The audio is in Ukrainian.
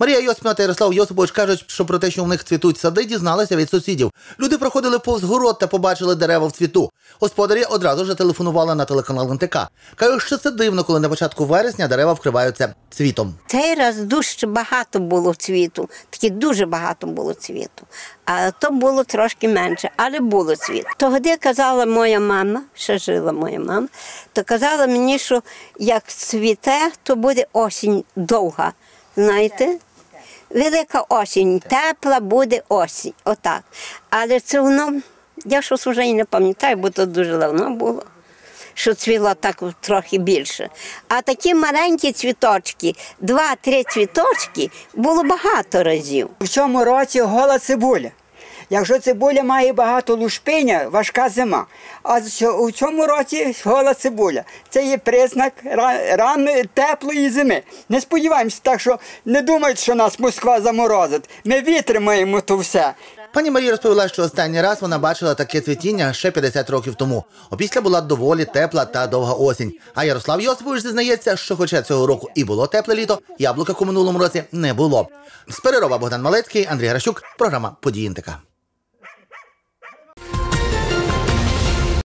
Марія Йосипівна та Ярослав Йосипович кажуть, що про те, що в них цвітуть сади, дізналися від сусідів. Люди проходили повз город та побачили дерева в цвіту. Господарі одразу ж телефонували на телеканал НТК. Кажуть, що це дивно, коли на початку вересня дерева вкриваються цвітом. Цей раз дуже багато було цвіту, таки дуже багато було цвіту. А то було трошки менше, але було цвіт. Тоді казала моя мама, ще жила моя мама, то казала мені, що як цвіте, то буде осінь довга. Знаєте? Велика осінь, тепла буде осінь. Отак. Але це воно, я щось вже і не пам'ятаю, бо то дуже давно було що цвіло так трохи більше. А такі маленькі цвіточки, два-три цвіточки, було багато разів. В цьому році гола цибуля. Якщо цибуля має багато лушпиня, важка зима. А у цьому році гола цибуля. Це є признак ра- ранної теплої зими. Не сподіваємося так, що не думають, що нас Москва заморозить. Ми витримаємо то все. Пані Марія розповіла, що останній раз вона бачила таке цвітіння ще 50 років тому. Опісля була доволі тепла та довга осінь. А Ярослав Йосипович зізнається, що хоча цього року і було тепле літо, яблука у минулому році не було. З Перерова Богдан Малецький, Андрій Гращук, програма Події НТК.